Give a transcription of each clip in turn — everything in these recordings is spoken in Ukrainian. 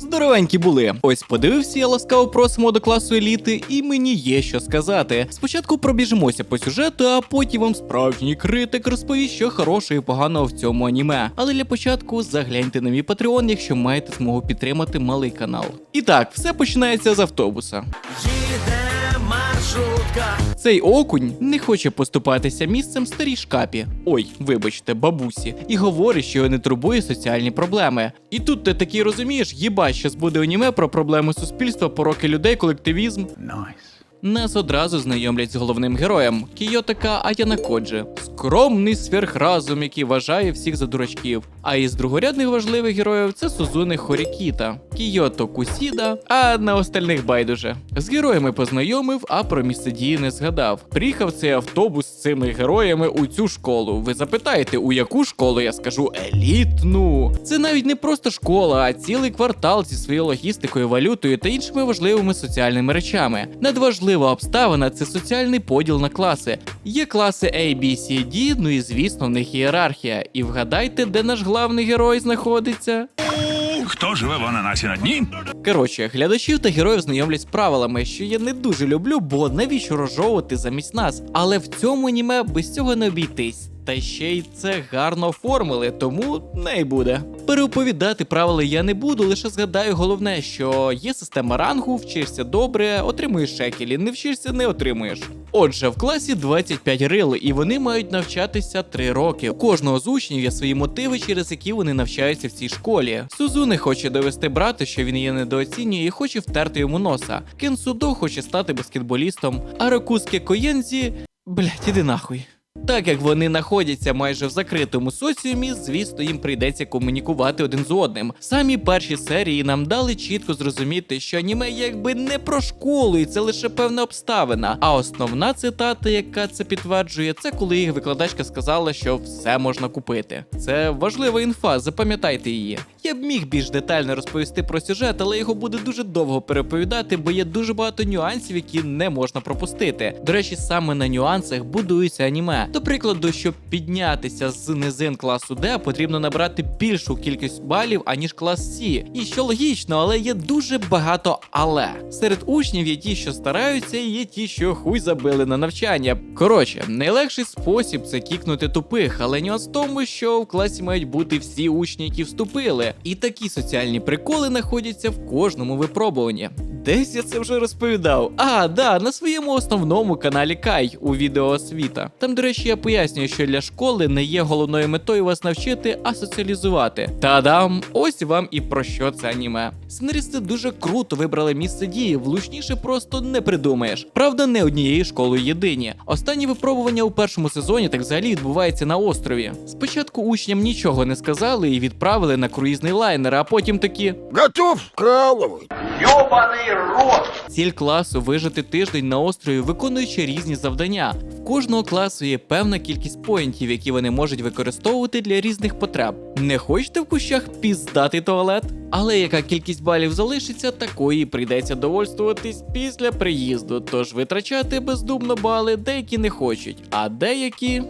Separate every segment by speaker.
Speaker 1: Здоровенькі були. Ось подивився я ласкаво просимо до класу еліти, і мені є що сказати. Спочатку пробіжимося по сюжету, а потім вам справжній критик розповість, що хорошого і поганого в цьому аніме. Але для початку загляньте на мій патреон, якщо маєте змогу підтримати малий канал. І так, все починається з автобуса.
Speaker 2: Їде маршрутка.
Speaker 1: Цей окунь не хоче поступатися місцем старій шкапі. Ой, вибачте, бабусі, і говорить, що його не турбує соціальні проблеми. І тут ти такий розумієш, їбать, щас буде аніме про проблеми суспільства, пороки людей, колективізм. Нас одразу знайомлять з головним героєм Кійотака Аянакоджи, скромний сверхразум, який вважає всіх за дурачків. А із другорядних важливих героїв це Сузуни Хорікіта, Кійото Кусіда, а на остальних байдуже. З героями познайомив, а про місце дії не згадав. Приїхав цей автобус з цими героями у цю школу. Ви запитаєте, у яку школу я скажу елітну. Це навіть не просто школа, а цілий квартал зі своєю логістикою, валютою та іншими важливими соціальними речами. Надважлива обставина це соціальний поділ на класи. Є класи A, B, C, D, ну і звісно, в них ієрархія. І вгадайте, де наш главний герой знаходиться.
Speaker 3: Хто живе в ананасі на дні?
Speaker 1: Коротше, глядачів та героїв знайомлять з правилами, що я не дуже люблю, бо навіщо розжовувати замість нас. Але в цьому аніме без цього не обійтись. Та ще й це гарно оформили, тому не й буде. Переоповідати правила я не буду, лише згадаю головне, що є система рангу, вчишся добре, отримуєш шекелі, не вчишся, не отримуєш. Отже, в класі 25 рил, і вони мають навчатися 3 роки. У кожного з учнів є свої мотиви, через які вони навчаються в цій школі. Сузу не хоче довести брата, що він її недооцінює, і хоче втерти йому носа. Кенсудо хоче стати баскетболістом, а Рокуске Коєнзі. Блять, іди нахуй. Так як вони знаходяться майже в закритому соціумі, звісно, їм прийдеться комунікувати один з одним. Самі перші серії нам дали чітко зрозуміти, що аніме якби не про школу, і це лише певна обставина. А основна цитата, яка це підтверджує, це коли їх викладачка сказала, що все можна купити. Це важлива інфа, запам'ятайте її. Я б міг більш детально розповісти про сюжет, але його буде дуже довго переповідати, бо є дуже багато нюансів, які не можна пропустити. До речі, саме на нюансах будується аніме. До прикладу, щоб піднятися з низин класу D, потрібно набрати більшу кількість балів, аніж клас C. І що логічно, але є дуже багато але. Серед учнів є ті, що стараються, і є ті, що хуй забили на навчання. Коротше, найлегший спосіб це кікнути тупих, але нюанс в тому, що в класі мають бути всі учні, які вступили. І такі соціальні приколи знаходяться в кожному випробуванні. Десь я це вже розповідав. А, да, на своєму основному каналі Кай у відео освіта. Там, до речі, я пояснюю, що для школи не є головною метою вас навчити, а соціалізувати. Та-дам! Ось вам і про що це аніме. Сценаристи дуже круто вибрали місце дії, влучніше просто не придумаєш. Правда, не однією школою єдині. Останні випробування у першому сезоні так взагалі відбувається на острові. Спочатку учням нічого не сказали і відправили на круїзний лайнер, а потім такі.
Speaker 4: Готов вкалывать.
Speaker 1: Ціль класу вижити тиждень на острові, виконуючи різні завдання. В кожного класу є певна кількість поінтів, які вони можуть використовувати для різних потреб. Не хочете в кущах піздати туалет? Але яка кількість балів залишиться, такої прийдеться довольствуватись після приїзду. Тож витрачати бездумно бали деякі не хочуть, а деякі.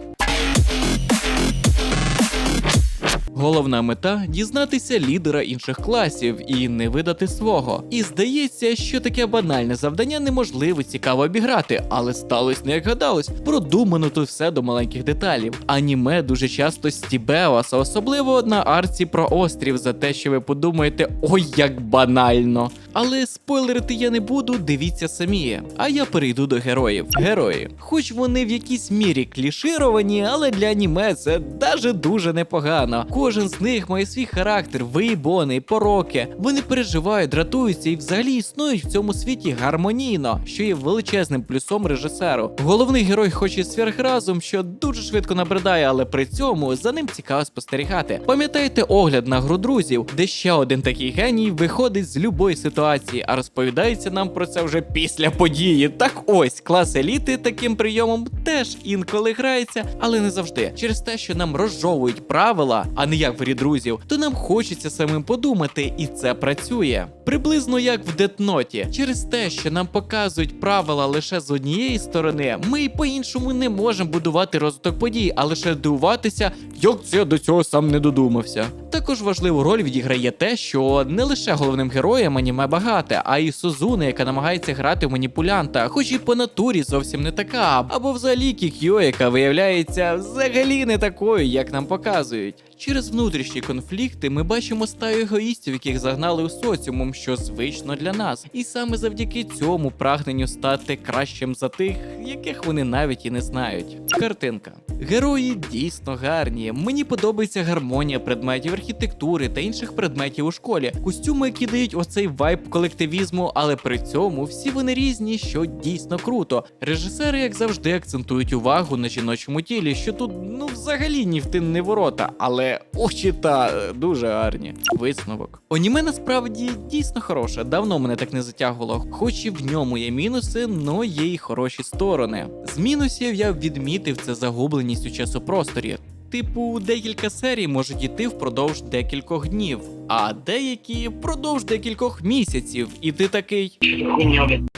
Speaker 1: Головна мета дізнатися лідера інших класів і не видати свого. І здається, що таке банальне завдання неможливо цікаво обіграти, але сталося не як гадалось. Продумано тут все до маленьких деталів. Аніме дуже часто стібе вас, а особливо на арці про острів, за те, що ви подумаєте, ой, як банально. Але спойлерити я не буду, дивіться самі. А я перейду до героїв. Герої, хоч вони в якійсь мірі клішировані, але для аніме це даже дуже непогано. Кожен з них має свій характер, виїбони, пороки. Вони переживають, дратуються і взагалі існують в цьому світі гармонійно, що є величезним плюсом режисеру. Головний герой хоч і сверхразум, що дуже швидко набридає, але при цьому за ним цікаво спостерігати. Пам'ятаєте огляд на гру друзів, де ще один такий геній виходить з любої ситуації ситуації, а розповідається нам про це вже після події. Так ось клас еліти таким прийомом теж інколи грається, але не завжди. Через те, що нам розжовують правила, а не як в грі друзів, то нам хочеться самим подумати, і це працює. Приблизно як в детноті, через те, що нам показують правила лише з однієї сторони, ми й по-іншому не можемо будувати розвиток подій, а лише дивуватися, як це до цього сам не додумався. Також важливу роль відіграє те, що не лише головним героєм аніме багате, а і Сузуне, яка намагається грати в маніпулянта, хоч і по натурі зовсім не така, або взагалі Кікьо, яка виявляється взагалі не такою, як нам показують. Через внутрішні конфлікти ми бачимо стаю егоїстів, яких загнали у соціумом, що звично для нас, і саме завдяки цьому прагненню стати кращим за тих, яких вони навіть і не знають. Картинка. Герої дійсно гарні. Мені подобається гармонія предметів архітектури та інших предметів у школі. Костюми, які дають оцей вайб колективізму, але при цьому всі вони різні, що дійсно круто. Режисери, як завжди, акцентують увагу на жіночому тілі, що тут ну взагалі ні в тин, ні ворота, але очі та е, дуже гарні. Висновок. Оніме насправді дійсно хороше. Давно мене так не затягувало, хоч і в ньому є мінуси, но є й хороші сторони. З мінусів я відмітив це загубленість у часопросторі. Типу, декілька серій можуть йти впродовж декількох днів, а деякі впродовж декількох місяців. І ти такий.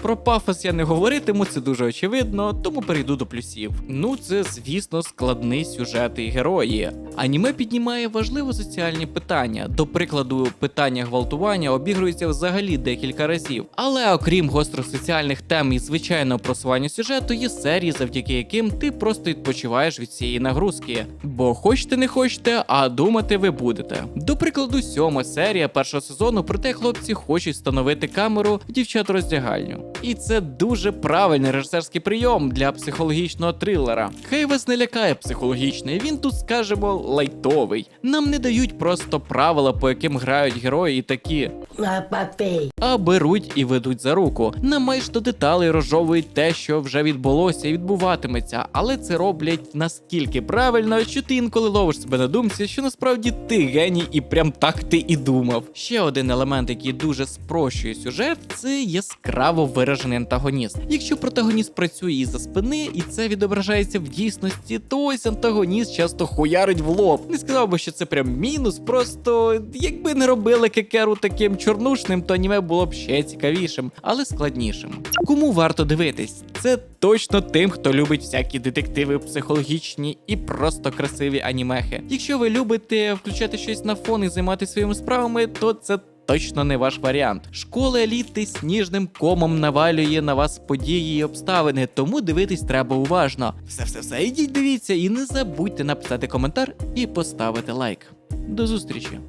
Speaker 1: Про пафос я не говоритиму, це дуже очевидно, тому перейду до плюсів. Ну, це, звісно, складний сюжет і герої. Аніме піднімає важливі соціальні питання. До прикладу, питання гвалтування обігрується взагалі декілька разів. Але окрім гостросоціальних тем і звичайного просування сюжету, є серії, завдяки яким ти просто відпочиваєш від цієї нагрузки. Бо хочете не хочете, а думати ви будете. До прикладу, сьома серія першого сезону, проте хлопці хочуть встановити камеру дівчат роздягальню. І це дуже правильний режисерський прийом для психологічного трилера. Хай вас не лякає психологічний, він тут, скажімо, лайтовий. Нам не дають просто правила, по яким грають герої, і такі. А беруть і ведуть за руку. Нам майже до деталей розжовують те, що вже відбулося і відбуватиметься, але це роблять наскільки правильно, що ти інколи ловиш себе на думці, що насправді ти геній і прям так ти і думав. Ще один елемент, який дуже спрощує сюжет, це яскраво виражений антагоніст. Якщо протагоніст працює із за спини, і це відображається в дійсності, то ось антагоніст часто хуярить в лоб. Не сказав би, що це прям мінус, просто якби не робили кекеру таким чорнушним, то аніме було б ще цікавішим, але складнішим. Кому варто дивитись? Це точно тим, хто любить всякі детективи психологічні і просто красиві анімехи. Якщо ви любите включати щось на фон і займатися своїми справами, то це. Точно не ваш варіант. Школа еліти сніжним комом навалює на вас події і обставини, тому дивитись треба уважно. Все, все, все, ідіть, дивіться і не забудьте написати коментар і поставити лайк. До зустрічі!